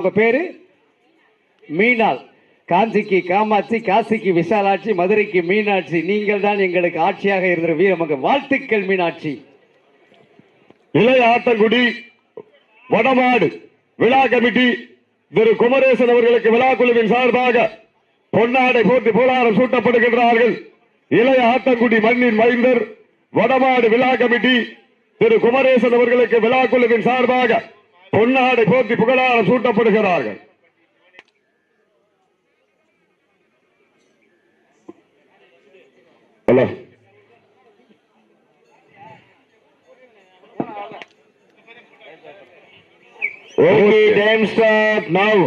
உங்க பேரு? மீனாள். காஞ்சிக்கு காமாட்சி காசிக்கு விசாலாட்சி மதுரைக்கு மீனாட்சி. நீங்கள் தான் எங்களுக்கு ஆட்சியாக இருந்த வீரமங்க. வாழ்த்துக்கள் மீனாட்சி. இளைய ஆத்தங்குடி வடமாடு விழா கமிட்டி திரு குமரேசன் அவர்களுக்கு விழா குழுவின் சார்பாக பொன்னாடை போட்டு போலாரம் சூட்டப்படுகின்றார்கள். இளைய ஆத்தங்குடி மண்ணின் மைந்தர் வடமாடு விழா கமிட்டி திரு குமரேசன் அவர்களுக்கு விழா குழுவின் சார்பாக பொன்னாடை போத்தி புகழாரம் சூட்டப்படுகிறார்கள். ஹலோ. டைம் ஸ்டார்ட் நவ்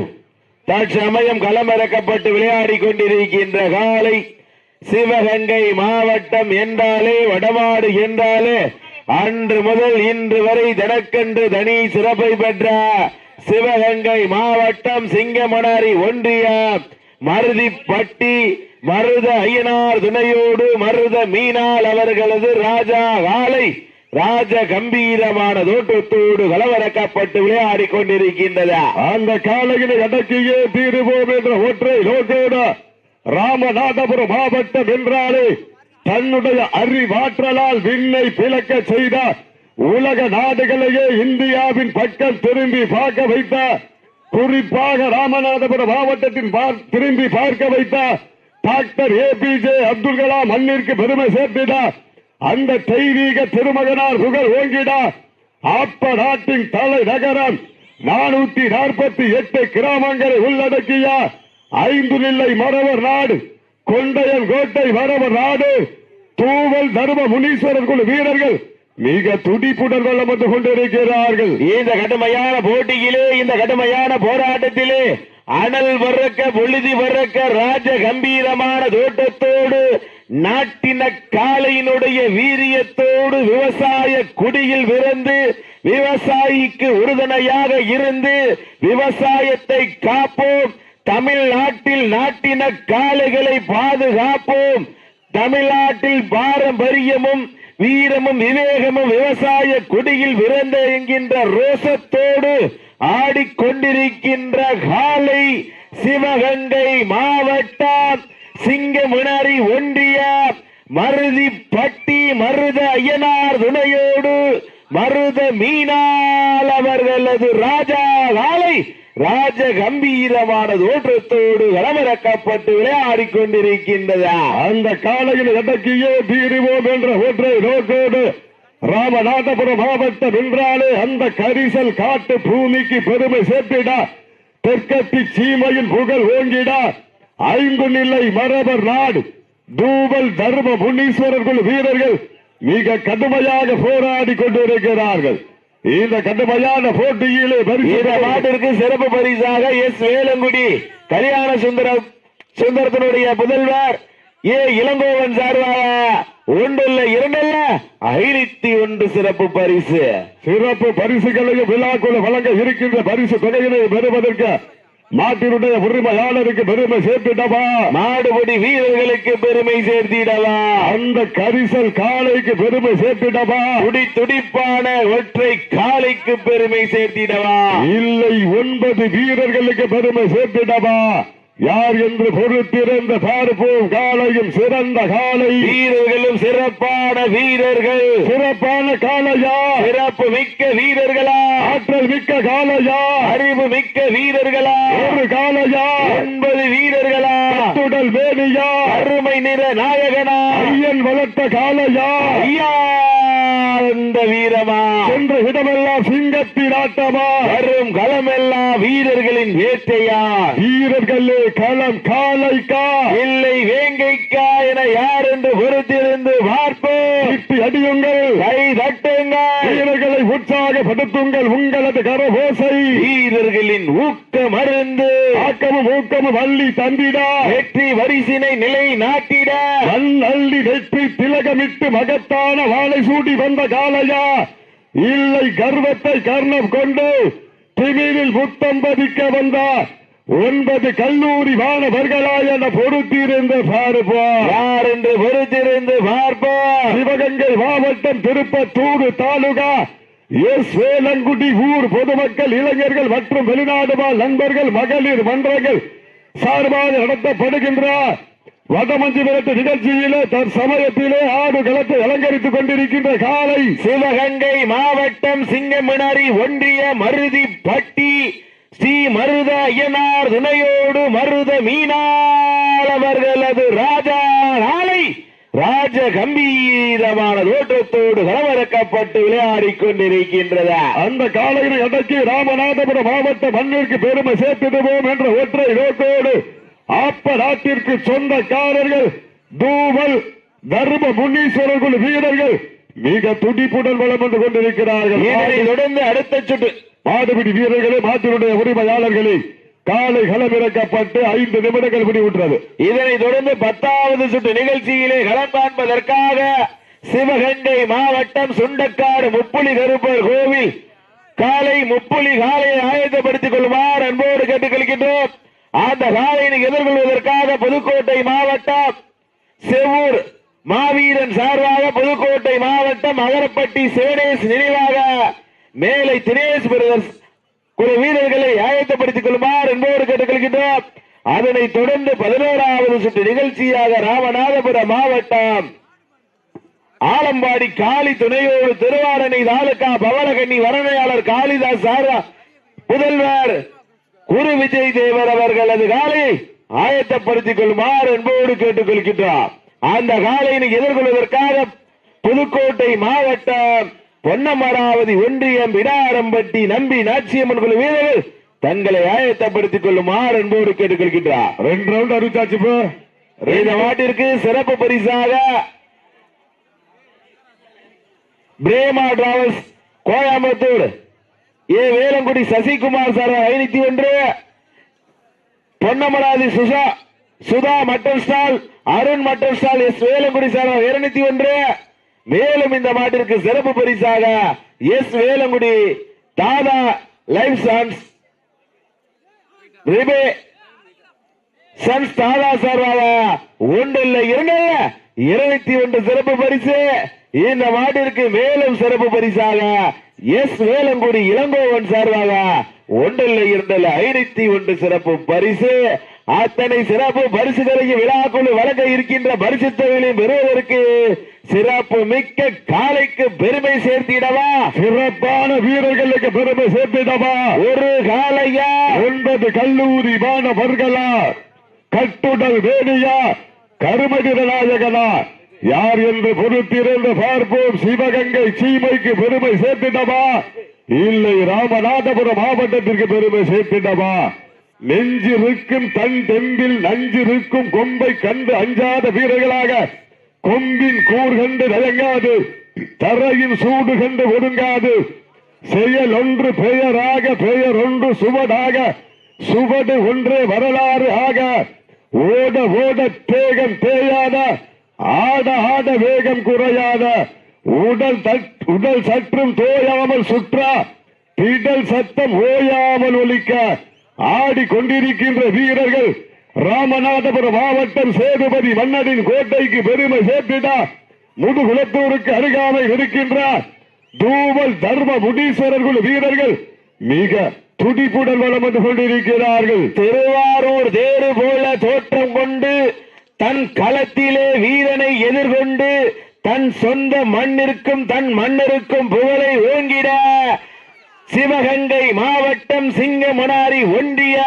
தற்சமயம் களமிறக்கப்பட்டு விளையாடி கொண்டிருக்கின்ற காலை சிவகங்கை மாவட்டம் என்றாலே வடமாடு என்றாலே அன்று முதல் இன்று வரை தனக்கன்று தனி சிறப்பை பெற்ற சிவகங்கை மாவட்டம் சிங்கமணாரி ஒன்றியம் மருதிப்பட்டி மருத ஐயனார் துணையோடு மருத மீனால் அவர்களது ராஜா வாழை ராஜ கம்பீரமான தோட்டத்தோடு கலவரக்கப்பட்டு விளையாடி கொண்டிருக்கின்றது அந்த காலையில் அடக்கியே தீருவோம் என்ற ஒற்றை நோக்கோடு ராமநாதபுரம் மாவட்டம் என்றாலே தன்னுடைய அறிவாற்றலால் விண்ணை பிளக்க செய்த உலக நாடுகளையே இந்தியாவின் பக்கம் திரும்பி பார்க்க வைத்த குறிப்பாக ராமநாதபுரம் மாவட்டத்தின் திரும்பி பார்க்க வைத்த doctor A P J Abdul Kalam மண்ணிற்கு பெருமை சேர்த்தினார் அந்த தெய்வீக திருமகனார் புகழ் ஓங்கினார் ஆப்ப நாட்டின் தலை நகரம் நானூத்தி நாற்பத்தி எட்டு கிராமங்களை உள்ளடக்கிய ஐந்து நிலை மரவர் நாடு. கொண்டையன் கோட்டை மரவர் நாடு தூவல் தர்ம முனீஸ்வரர் குழு வீரர்கள் மிக துடிப்புடன் வளம் கொண்டிருக்கிறார்கள். இந்த கடுமையான போட்டியிலே இந்த கடுமையான போராட்டத்திலே அனல் வர்றக்க பொழுதி வர்றக்க ராஜ கம்பீரமான தோட்டத்தோடு நாட்டின காளையினுடைய வீரியத்தோடு விவசாய குடியில் விருந்து விவசாயிக்கு உறுதுணையாக இருந்து விவசாயத்தை காப்போம். தமிழ்நாட்டில் நாட்டின காளைகளை பாதுகாப்போம். தமிழ்நாட்டில் பாரம்பரியமும் வீரமும் விவேகமும் விவசாய குடியில் விரந்த என்கின்ற ரோசத்தோடு ஆடிக்கொண்டிருக்கின்ற காலை சிவகங்கை மாவட்டம் சிங்கமுனரி ஒன்றிய மருதி பட்டி மருத ஐயனார் துணையோடு மருத மீனால் அவர்களது ராஜா காலை ராஜ கம்பீரமான தோற்றத்தோடு களமிறக்கப்பட்டு விளையாடிக் கொண்டிருக்கின்றதா அந்த காலையில் கடக்கியே தீருவோம் என்ற ஒற்றை நோக்கோடு ராமநாதபுரம் மாவட்டம் என்றாலே அந்த கரிசல் காட்டு பூமிக்கு பெருமை சேர்த்திட. தெற்கத்தி சீமையின் புகழ் ஓங்கிட. ஐந்து நிலை மரபர் நாடு. தூவல் தர்ம முன்னீஸ்வரர்கள் வீரர்கள் மிக கடுமையாக போராடி கொண்டிருக்கிறார்கள். இந்த கடுமையான போட்டியிலே இந்த பரிசு நாட்டிற்கு சிறப்பு பரிசாக எஸ் வேலங்குடி கல்யாண சுந்தரம் சுந்தரத்தினுடைய புதல்வர் ஏ இளங்கோவன் சார்பாக ஒன்றல்ல இரண்டல்ல ஐநூத்தி ஒன்று சிறப்பு பரிசு. சிறப்பு பரிசுகளையும் விழாக்குழு வழங்க இருக்கின்ற பரிசு தொகையினை பெறுவதற்கு நாட்டினுடைய உரிமையாளருக்கு பெருமை சேர்த்துட்டவா மாடுபடி வீரர்களுக்கு பெருமை சேர்த்திடவா? அந்த கரிசல் காளைக்கு பெருமை சேர்த்துட்டவா துடி துடிப்பான ஒற்றை காளைக்கு பெருமை சேர்த்திடவா? இல்லை ஒன்பது வீரர்களுக்கு பெருமை சேர்த்துட்டவா யார் என்று பொறுத்திருந்த பார்ப்போம் காளையும் சிறந்த காளை வீரர்களும் சிறப்பான வீரர்கள். சிறப்பான காளையா சிறப்பு மிக்க வீரர்களா? ஆற்றல் மிக்க காளையா அறிவு மிக்க வீரர்களா? ஒரு காளையா ஒன்பது வீரர்களா? துடல் வேணியா அருமை நிற நாயகனா? ஐயன் வளர்த்த காளையா ஐயா! இந்த வீரமா? சென்ற இடமெல்லாம் சிங்கத்தின் ஆட்டமா? வரும் களமெல்லாம் வீரர்களின் வேட்டையா? வீரர்களே களம் காளைக்கா இல்லை வேங்கைக்கா என யார் என்று பொறுத்திருந்து பார்ப்போம். அடியுங்கள். வீரர்களை உற்சாகப்படுத்துங்கள் உங்களது கரகோசை. வீரர்களின் ஊக்க மருந்து ஆக்கமும் ஊக்கமும் அள்ளி தந்திடா. வெற்றி வரிசினை நிலை நாட்டிட. கண் அள்ளி வெற்றி திலகமிட்டு மகத்தான வாளை சூடி வந்த காளையா. இல்லை கர்வத்தை கர்ணம் கொண்டு திமிரில் முத்தம் பதிக்க வந்த ஒன்பது கல்லூரி மாணவர்களா என பொறுத்திருந்த பார்ப்பா யார் என்று பொறுத்திருந்து பார்ப்போம். சிவகங்கை மாவட்டம் திருப்பத்தூர் தாலுகா எஸ் வேலங்குடி ஊர் பொதுமக்கள் இளைஞர்கள் மற்றும் வெளிநாடு வாழ் நண்பர்கள் மகளிர் மன்றங்கள் சார்பாக நடத்தப்படுகின்ற வடமஞ்சி விரட்டு நிகழ்ச்சியிலே தற்சமயத்திலே ஆடு களத்தை அலங்கரித்துக் கொண்டிருக்கின்ற காலை சிவகங்கை மாவட்டம் சிங்கமிணறி ஒன்றிய மருதி பட்டி ஸ்ரீ மருத ஐயனார் துணையோடு மருத மீனாள் அவர்களது ராஜா நாளை ராஜ கம்பீர களமிறக்கப்பட்டு விளையாடிக் கொண்டிருக்கின்றதா அந்த காலையினை அடக்கி ராமநாதபுரம் மாவட்ட மண்ணிற்கு பெருமை சேர்த்திடுவோம் என்ற ஒற்றை நோக்கோடு ஆப்ப நாட்டிற்கு சொந்தக்காரர்கள் தூவல் தர்ம முனீஸ்வரர் குழு வீரர்கள் மிக துடிப்புடன் வளம் வந்து கொண்டிருக்கிறார்கள். தொடர்ந்து அடுத்த சுற்று. மாடுபிடி வீரர்களே மாட்டினுடைய உரிமையாளர்களே காலை களமிறக்கப்பட்டு ஐந்து நிமிடங்கள் முடிவுற்றது. இதனை தொடர்ந்து பத்தாவது சுற்று நிகழ்ச்சியிலே களம் காண்பதற்காக சிவகங்கை மாவட்டம் சுண்டக்காடு முப்புலி கருப்பர் கோவில். காலை முப்புலி காலையை ஆயத்தப்படுத்திக் கொள்வார் அன்போடு கேட்டுக் கொள்கின்றோம் அந்த காலையினை எதிர்கொள்வதற்காக புதுக்கோட்டை மாவட்டம் செவ்வூர் மாவீரன் சார்பாக புதுக்கோட்டை மாவட்டம் அகரப்பட்டி சிவனேஷ் நினைவாக மேலை தினேஷ் பிரதர்ஸ் குழு வீரர்களை ஆயத்தப்படுத்திக் கொள்ளுமாறு என்போடு கேட்டுக்கொள்கின்றோம். அதனைத் தொடர்ந்து பதினோராவது சுற்று நிகழ்ச்சியாக ராமநாதபுரம் மாவட்டம் ஆலம்பாடி காளி துணையோடு திருவாரணை தாலுகா பவனகண்ணி வரணையாளர் காளிதாஸ் சாரா முதல்வர் குரு விஜய் தேவர் அவர்களது காலை ஆயத்தப்படுத்திக் கொள்ளுமாறு என்போடு கேட்டுக் கொள்கின்றார் அந்த காலையினை எதிர்கொள்வதற்காக புதுக்கோட்டை மாவட்டம் பொன்னமராவதி ஒன்றியம் விடாரம்பட்டி நம்பி நாச்சியம்மன் குழு வீரர்கள் தங்களை ஆயத்தப்படுத்திக் கொள்ளுமாறு என்போடு கேட்டுக் கொள்கின்றார் ரெண்டு ரவுண்ட் அறிவிச்சாச்சு இப்போ இந்த மாட்டிற்கு சிறப்பு பரிசாக Prema travels Coimbatore. A Velangudi Sasikumar sir ஐநூத்தி ஒன்று. Ponnamaravathi Susha Sudha mutton stall Arun mutton stall S Velangudi sir இருநூத்தி ஒன்று. மேலும் இந்த மாட்டிற்கு சிறப்பு பரிசாக S Velangudi Dada life chance ரிபே sons Dada சார்பாக ஒன்று இல்லை இரண்டு. இருநூத்தி ஒன்று சிறப்பு பரிசு. இந்த மாட்டிற்கு மேலும் சிறப்பு பரிசாக எஸ் வேலங்குடி இளங்கோவன் சார்பாக ஒன்று இல்ல இரண்டு இல்ல ஐநூத்தி ஒன்று சிறப்பு பரிசு. அத்தனை சிறப்பு பரிசுகளையும் விழாக்குழு வழங்க இருக்கின்ற பரிசு தொகைகளையும் பெறுவதற்கு சிறப்பு மிக்க காலைக்கு பெருமை சேர்த்திடவா? சிறப்பான வீரர்களுக்கு பெருமை சேர்த்திடவா? ஒரு காலையா ஒன்பது கல்லூரி மாணவர்களா? கட்டுடல் வேணியா? கருமதிர நாயகனா? யார் என்று பொறுத்திருந்து பார்ப்போம் சிவகங்கை சீமைக்கு பெருமை சேர்த்திடவா இல்லை ராமநாதபுரம் மாவட்டத்திற்கு பெருமை சேர்த்திடவா நெஞ்சிருக்கும் தன் தெம்பில் நஞ்சிருக்கும் கொம்பை கண்டு அஞ்சாத வீரர்களாக கொம்பின் கூர் கண்டு நயங்காது தரையின் சூடு கண்டு ஒடுங்காது. செயல் ஒன்று பெயராக பெயர் ஒன்று சுவடாக சுவடு ஒன்றே வரலாறு ஆக ஓட ஓட தேகம் தேயாத ஆட ஆட வேகம் குறையாத உடல் உடல் சற்றும் தோயாமல் சுற்றா திடல் சத்தம் ஓயாமல் ஒலிக்க ஆடி கொண்டிருக்கின்ற வீரர்கள் ராமநாதபுரம் மாவட்டம் சேதுபதி மன்னரின் கோட்டைக்கு பெருமை சேர்த்திடா முதுகுலத்தூருக்கு அருகாமை இருக்கின்ற தூவல் தர்ம முடீஸ்வரர் குழு வீரர்கள் மிக துடிப்புடன் வளம் வந்து கொண்டிருக்கிறார்கள். திருவாரூர் தேறு போல தோற்றம் கொண்டு தன் களத்திலே வீரனை எதிர்கொண்டு தன் சொந்த மண்ணிற்கும் தன் மன்னருக்கும் புகழை ஓங்கிட சிவகங்கை மாவட்டம் சிங்கமனாரி ஒன்றிய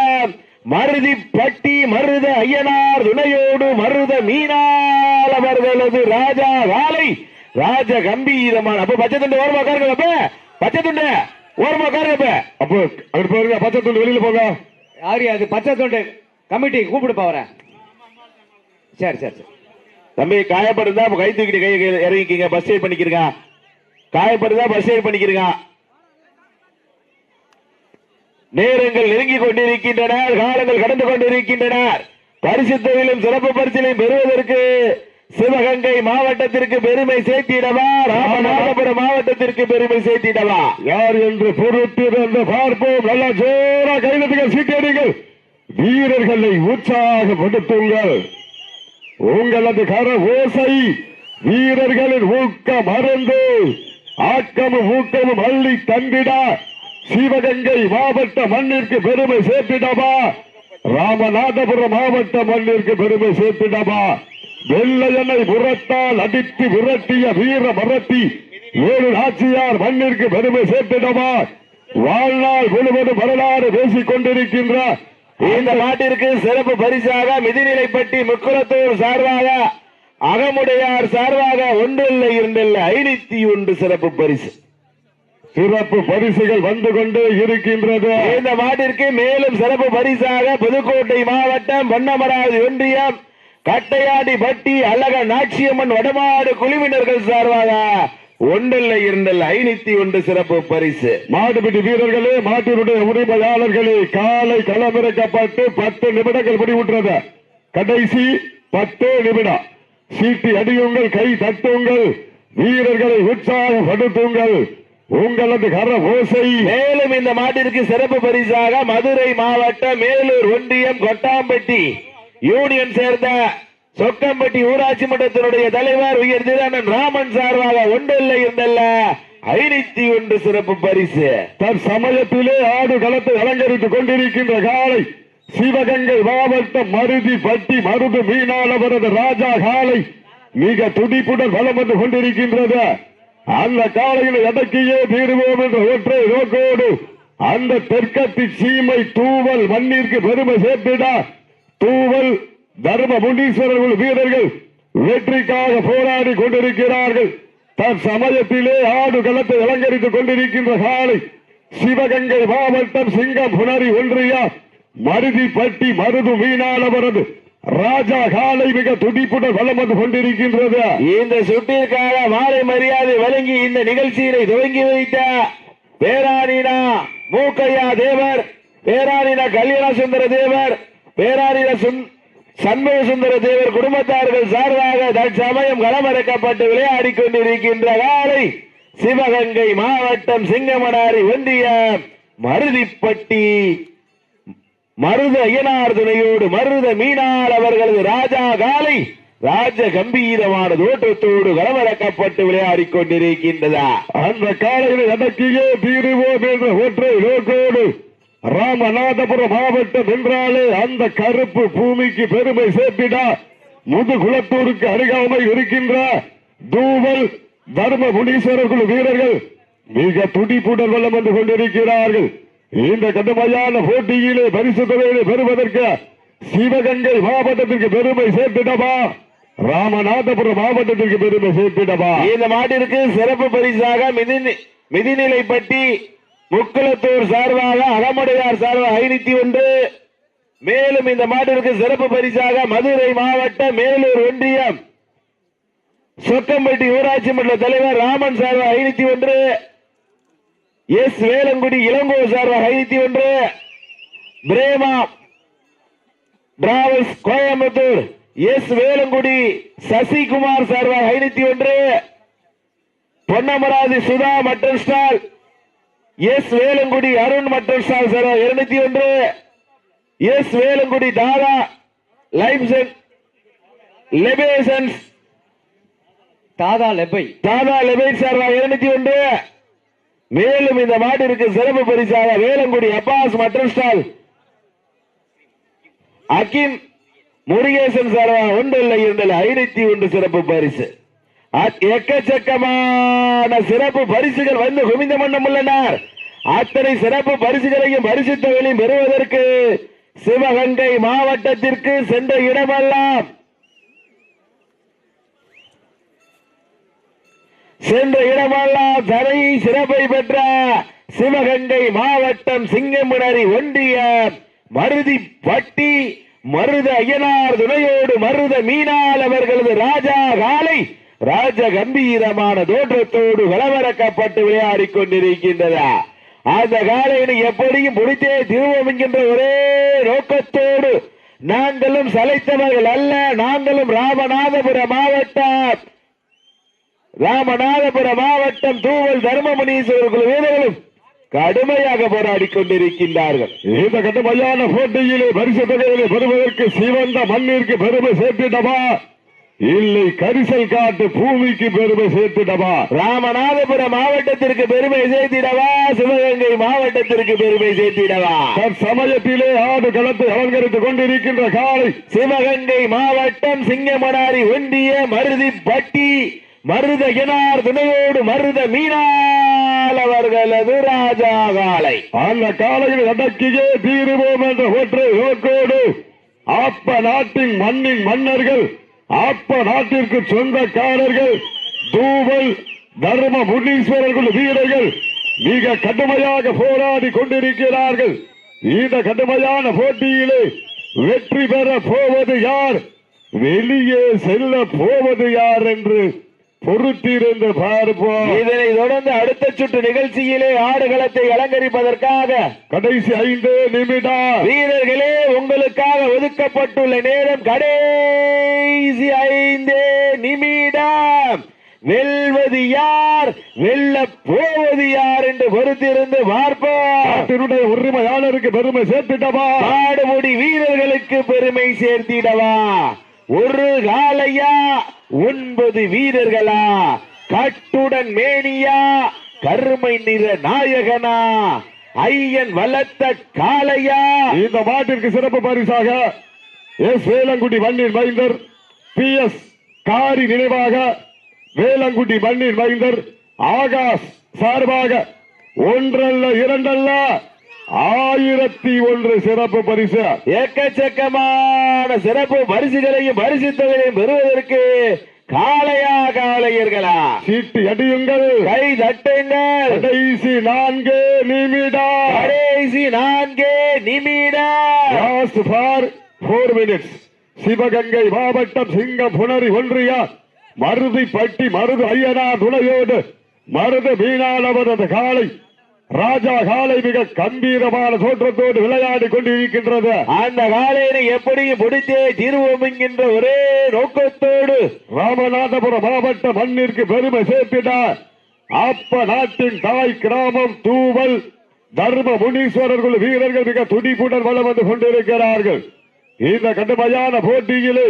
மருதிப்பட்டி மருத ஐயனார் துணையோடு மருத மீனால் அவர்களது ராஜா வாழை. ராஜ கம்பீரமான அப்ப பச்சை துண்டு ஓரமா உட்காருங்க அப்ப. பச்சை துண்டு ஓரமா உட்காருங்க அப்ப. அப்போ அவர் பாருங்க பச்சை துண்டு வெளியில போங்க. யாரு அது பச்சை துண்டு கமிட்டி கூப்பிடு அவரை சரி சரி சரி. தம்பி காயப்படுதா கை தூக்கிட்டு கை இறங்கிக்கிங்க. பஸ் எய்ட் பண்ணிக்கிறீங்க. காயப்படுதா பஸ் எய்ட் பண்ணிக்கிறீங்க. நேரங்கள் நெருங்கி கொண்டிருக்கின்றன. காலங்கள் கடந்து கொண்டிருக்கின்றன. பரிசு தொழிலும் சிறப்பு பரிசிலையும் பெறுவதற்கு சிவகங்கை மாவட்டத்திற்கு பெருமை சேர்த்திடவா? ராமநாதபுரம் மாவட்டத்திற்கு பெருமை சேர்த்திடவா? யார் என்று பொறுத்திருந்து பார்ப்போம். நல்ல ஜோரா கைதட்டுகள் சீட்டடிகள் வீரர்களை உற்சாகப்படுத்துங்கள். உங்களது கர ஓசை வீரர்களின் ஊக்க மறந்து ஆக்கமும் ஊக்கமும் அள்ளி தந்திட சிவகங்கை மாவட்ட மண்ணிற்கு பெருமை சேர்த்திடவா? ராமநாதபுரம் மாவட்ட மண்ணிற்கு பெருமை சேர்த்திடவா? வெள்ளையனை புறத்தால் அடித்து விரட்டிய வீர மரத்தி ஏழு நாச்சியார் மண்ணிற்கு பெருமை சேர்த்திடவா? வாழ்நாள் முழுவதும் வரலாறு பேசிக் கொண்டிருக்கின்ற இந்த நாட்டிற்கு சிறப்பு பரிசாக மிதிநிலைப்பட்டி முக்குளத்தூர் சார்பாக அகமுடையார் சார்பாக ஒன்றில்லை இரண்டில்லை ஐநூத்தி ஒன்று சிறப்பு பரிசு. சிறப்பு பரிசுகள் வந்து கொண்டே இருக்கின்றது. இந்த மாட்டிற்கு மேலும் சிறப்பு பரிசாக புதுக்கோட்டை மாவட்டம் பொன்னமராவதி ஒன்றியம் கட்டையாடி பட்டி அழக நாச்சியம்மன் வடமாடு குழுவினர்கள் சார்பாக ஒன்றல்ல இருந்தல் ஐநூத்தி ஒன்று சிறப்பு பரிசு. மாடுபிடி வீரர்களே மாட்டினுடைய உரிமையாளர்களே காலை களமிறக்கப்பட்டு பத்து நிமிடங்கள் முடிவுற்றது. கடைசி பத்து நிமிடம். சீட்டி அடியுங்கள் கை தட்டுங்கள் வீரர்களை உற்சாகப்படுத்துங்கள். உங்களது கர ஓசை. மேலும் இந்த மாட்டிற்கு சிறப்பு பரிசாக மதுரை மாவட்டம் மேலூர் ஒன்றியம் கொட்டாம்பட்டி யூனியன் சேர்ந்த சொக்கம்பட்டி ஊராட்சி மன்றத்தினுடைய தலைவர் உயர் திரு ராமன் சார்பாக ஒன்றில்லை இருந்தல்ல ஐநூத்தி ஒன்று சிறப்பு பரிசு. தற்சமயத்திலே ஆடு களத்தை அலங்கரித்துக் கொண்டிருக்கின்ற காலை சிவகங்கை மாவட்டம் மருதி பட்டி மருது மீனாளவரது ராஜா காலை மிக துடிப்புடன் பலம் வந்து கொண்டிருக்கின்றது. அந்த காலையில் எதற்கையே தீர்வோம் என்ற ஒற்றை நோக்கோடு அந்த தெற்கத்தி சீமை தூவல் மண்ணிற்கு பெருமை சேர்த்துடா. தூவல் தர்ம முண்டீஸ்வரர்கள் வீரர்கள் வெற்றிக்காக போராடி கொண்டிருக்கிறார்கள். தற்சமயத்திலே ஆடு களத்தை அலங்கரித்துக் கொண்டிருக்கின்ற காலை சிவகங்கை மாவட்டம் சிங்கம் புனரி ஒன்றியா மருதிப்பட்டி மருது மீனாளவரது ராஜா காலை மிக துடிப்புடன் வளம் வந்து கொண்டிருக்கின்றது. இந்த சுட்டிற்காக மாலை மரியாதை வழங்கி இந்த நிகழ்ச்சியினை துவங்கி வைத்த பேராணினா மூக்கையா தேவர் பேராணினா கல்யாண சுந்தர தேவர் பேராணின சுந்- சண்முக சுந்தர தேவர் குடும்பத்தார்கள் சார்பாக தற்சமயம் களமிறக்கப்பட்டு விளையாடி கொண்டிருக்கின்ற காலை சிவகங்கை மாவட்டம் சிங்கமனாரி ஒன்றிய மருதிப்பட்டி. மருத ஐயனார் துணையோடு மருத மீனால் அவர்களது ராஜா காலை ராஜ கம்பீரமான தோற்றத்தோடு களமிறக்கப்பட்டு விளையாடி கொண்டிருக்கின்றதா? அந்த காலையில் அடக்கியே தீருவோம் என்ற ஒற்றை நோக்கோடு ராமநாதபுரம் மாவட்டம் என்றாலே அந்த கருப்பு பூமிக்கு பெருமை சேர்த்திடா. முதுகுளத்தூருக்கு அருகாமை இருக்கின்ற தூவல் தர்ம முனீஸ்வரர் வீரர்கள் மிக துடிப்புடன் வல்லம் வந்து கொண்டிருக்கிறார்கள். இந்த கடுமையான போட்டியிலே பரிசு தொகையை பெறுவதற்கு சிவகங்கை மாவட்டத்திற்கு பெருமை சேர்த்திடவா? ராமநாதபுரம் மாவட்டத்திற்கு பெருமை சேர்த்திடவா? இந்த மாட்டிற்கு சிறப்பு பரிசாக மிதிநிலைப்பட்டி முக்குளத்தூர் சார்பாக அகமுடையார் சார்பாக ஐநூத்தி ஒன்று. மேலும் இந்த மாட்டிற்கு சிறப்பு பரிசாக மதுரை மாவட்ட மேலூர் ஒன்றியம். சொக்கம்பட்டி ஊராட்சி மன்ற தலைவர் ராமன் சார்பாக ஐநூத்தி ஒன்று. எஸ் வேலங்குடி இளங்கோ சார்பாக ஐநூத்தி ஒன்று. பிரேமா டிராவல்ஸ் கோயம்புத்தூர் எஸ் வேலங்குடி சசிகுமார் சார்பாக ஐநூத்தி ஒன்று. Ponnamarathi Sudha mutton stall. S Velangudi Arun சார்பாக இருநூத்தி ஒன்று. எஸ் வேலங்குடி தாதா லைம்சன் லெபேசன்ஸ் தாதா லெபை. தாதா லெபேன் சார்பாக இருநூத்தி ஒன்று. மேலும் இந்த மாட்டிற்கு சிறப்பு பரிசாக வேலங்குடி அப்பாஸ் மட்டன் ஸ்டால். அகிம் முருகேசன் சார்பாக ஒன்று இல்லை இரண்டில் ஐநூத்தி ஒன்று சிறப்பு பரிசு. எக்கச்சக்கமான சிறப்பு பரிசுகள் வந்து குவிந்த மன்னம் உள்ளனர் அத்தனை சிறப்பு பரிசுகளையும் பரிசு பெறுவதற்கு சிவகங்கை மாவட்டத்திற்கு சென்ற இடமெல்லாம் சென்ற இடமெல்லாம் தலை சிறப்பை பெற்ற சிவகங்கை மாவட்டம் சிங்கமுனரி ஒன்றிய மருதி பட்டி மருத ஐயனார் துணையோடு மருத மீனால் அவர்களது ராஜா காலை ராஜ கம்பீரமான தோற்றத்தோடு விளவரக்கப்பட்டு விளையாடி கொண்டிருக்கின்றதா அந்த காலையினை எப்படியும் முடித்தே திருவோம் என்கின்ற ஒரே நோக்கத்தோடு நாங்களும் சலைத்தவர்கள் அல்ல. நாங்களும் ராமநாதபுர மாவட்டம். ராமநாதபுர மாவட்டம் தூவல் தர்மமுனீஸ்வரர் குழு வீரர்களும் கடுமையாக போராடி கொண்டிருக்கின்றார்கள். இந்த கடுமையான போட்டியிலே பரிசு தொகையிலே பெறுவதற்கு சிவந்த மண்ணிற்கு பெருமை சேர்த்திடவா? இல்லை கரிசல் காட்டு பூமிக்கு பெருமை சேர்த்துடவா? ராமநாதபுரம் மாவட்டத்திற்கு பெருமை சேர்த்திடவா? சிவகங்கை மாவட்டத்திற்கு பெருமை சேர்த்திடவா? தற்சமயத்திலே ஆடு களத்தை அலங்கரித்துக் கொண்டிருக்கின்ற காலை சிவகங்கை மாவட்டம் சிங்கமனாரி ஒன்றிய மருதிப்பட்டி மருத கிணார் துணையோடு மருத மீனால் அவர்களது ராஜா காலை அந்த காலையில் அடக்கியே தீருவோம் என்ற ஒற்றை நோக்கோடு ஆப்ப நாட்டின் மண்ணின் மன்னர்கள் அப்ப நாட்டிற்கு சொந்தக்காரர்கள் தூவல் தர்ம முனீஸ்வரர்கள் வீரர்கள் மிக கடுமையாக போராடி கொண்டிருக்கிறார்கள். இந்த கடுமையான போட்டியிலே வெற்றி பெற போவது யார்? வெளியே செல்ல போவது யார் என்று பொறுத்திருந்து பார்ப்போம். இதனை தொடர்ந்து அடுத்த சுற்று நிகழ்ச்சியிலே ஆடுகளத்தை அலங்கரிப்பதற்காக கடைசி ஐந்து நிமிடம். வீரர்களே உங்களுக்காக ஒதுக்கப்பட்டுள்ள நேரம் கடைசி ஐந்து நிமிடம். வெல்வது யார் வெல்ல போவது யார் என்று பொறுத்திருந்து பார்ப்போம். உரிமையாளருக்கு பெருமை சேர்த்துட்டவா ஆடுமுடி வீரர்களுக்கு பெருமை சேர்த்திடவா? ஒரு காலையா ஒன்பது வீரர்களா? கட்டுடன் மேனியா? கருமை நிற நாயகனா? ஐயன் வளர்த்த காளையா? இந்த மாட்டிற்கு சிறப்பு பரிசாக எஸ். வேலங்குடி மண்ணின் மைந்தர் பி. எஸ். காரி நினைவாக வேலங்குடி மண்ணின் மைந்தர் ஆகாஷ் சார்பாக ஒன்றல்ல இரண்டல்ல ஆயிரத்தி ஒன்று சிறப்பு பரிசு. எக்கச்சக்கமான சிறப்பு பரிசுகளையும் பரிசு தொகையையும் பெறுவதற்கு காளையா காளையர்களா? சீட்டு அடியுங்கள். கை தட்டுங்கள். கடைசி நான்கு நிமிடம் கடைசி நான்கே நிமிடம் last for four minutes Sivaganga மாவட்டம் சிங்கம் புனரி ஒன்றியா மருதி பட்டி மருது ஐயனார் துணையோடு மருது மீனால் அவரது காலை ராஜா காலை மிக கம்பீரமான தோற்றத்தோடு விளையாடி கொண்டிருக்கின்றது. அந்த காலையினை எப்படியும் பிடித்தே தீர்வோம் என்கின்ற ஒரே நோக்கத்தோடு ராமநாதபுரம் மாவட்ட மண்ணிற்கு பெருமை சேர்த்தினார் அப்ப நாட்டின் தாய் கிராமம் தூவல் தர்ம முனீஸ்வரர்கள் வீரர்கள் மிக துடிப்புடன் வளம் வந்து கொண்டிருக்கிறார்கள். இந்த கடுமையான போட்டியிலே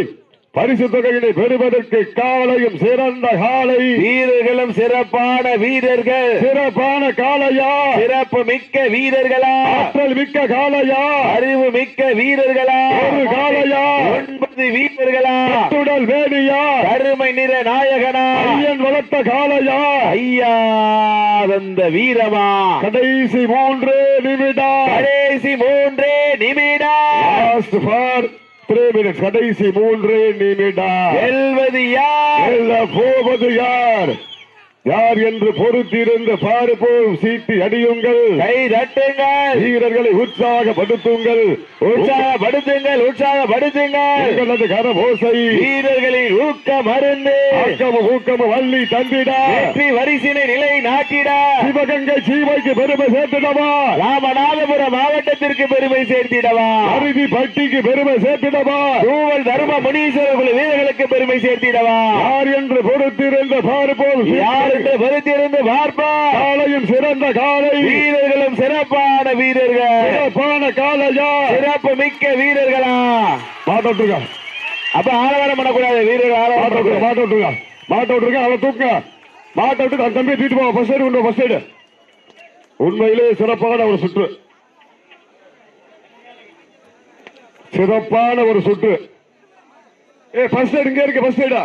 பரிசு தொகையினை பெறுவதற்கு காலையும் சிறந்த காலை. வீரர்களும் சிறப்பான வீரர்கள். சிறப்பான காளையா சிறப்பு மிக்க வீரர்களா? ஆற்றல் மிக்க காளையா அறிவு மிக்க வீரர்களா? ஒரு காளையா ஒன்பது வீரர்களா? கட்டுடல் வேணியா? கருமை நிற நாயகனா? ஐயன் வளர்த்த காளையா ஐயா தந்த வீரமா? கடைசி மூன்று நிமிடம். கடைசி மூன்றே நிமிடம். மினிட்ஸ் கடைசி மூன்று நிமிடம். வெல்வது யார்? போவது யார்? யார் என்று பொறுத்திருந்து பார்ப்போம் சீட்டி அடியுங்கள். கை தட்டுங்கள். வீரர்களை உற்சாகப்படுத்துங்கள். உற்சாகப்படுத்துங்கள் உற்சாகப்படுத்துங்கள். கரபோசை. வீரர்களின் ஊக்க மருந்து. ஆக்கமும் ஊக்கமும் வள்ளி தந்திட. வெற்றி வரிசினை நிலை நாட்டிட. சிவகங்கை சீமைக்கு பெருமை சேர்த்திடவா? ராமநாதபுரம் மாவட்டத்திற்கு பெருமை சேர்த்திடவா? அருதி பட்டிக்கு பெருமை சேர்த்திடவா? தூவல் தர்ம முனீஸ்வரர் வீரர்களுக்கு பெருமை சேர்த்திடவா? யார் என்று பொறுத்திருந்து பார்ப்போம் யார் என்று பொறுத்திருந்து பார்ப்பா காலையும் சிறந்த காலை. வீரர்களும் சிறப்பான வீரர்கள். சிறப்பான காலையா. சிறப்பு மிக்க வீரர்களா. மாட்டோட்டுங்க அப்ப ஆரவாரம் பண்ணக்கூடாது வீரர்கள் ஆரவாரம். மாட்டோட்டுங்க மாட்டோட்டுங்க அவளை தூக்குங்க மாட்டை விட்டு அந்த தம்பியை தூக்கிட்டு போங்க ஃபர்ஸ்ட் எய்டு கொண்டு ஃபர்ஸ்ட் எய்டு உண்மையிலே சிறப்பான ஒரு சுற்று. சிறப்பான ஒரு சுற்று. ஏ ஃபர்ஸ்ட் எய்டு இங்க இருக்கு ஃபர்ஸ்ட் எய்டா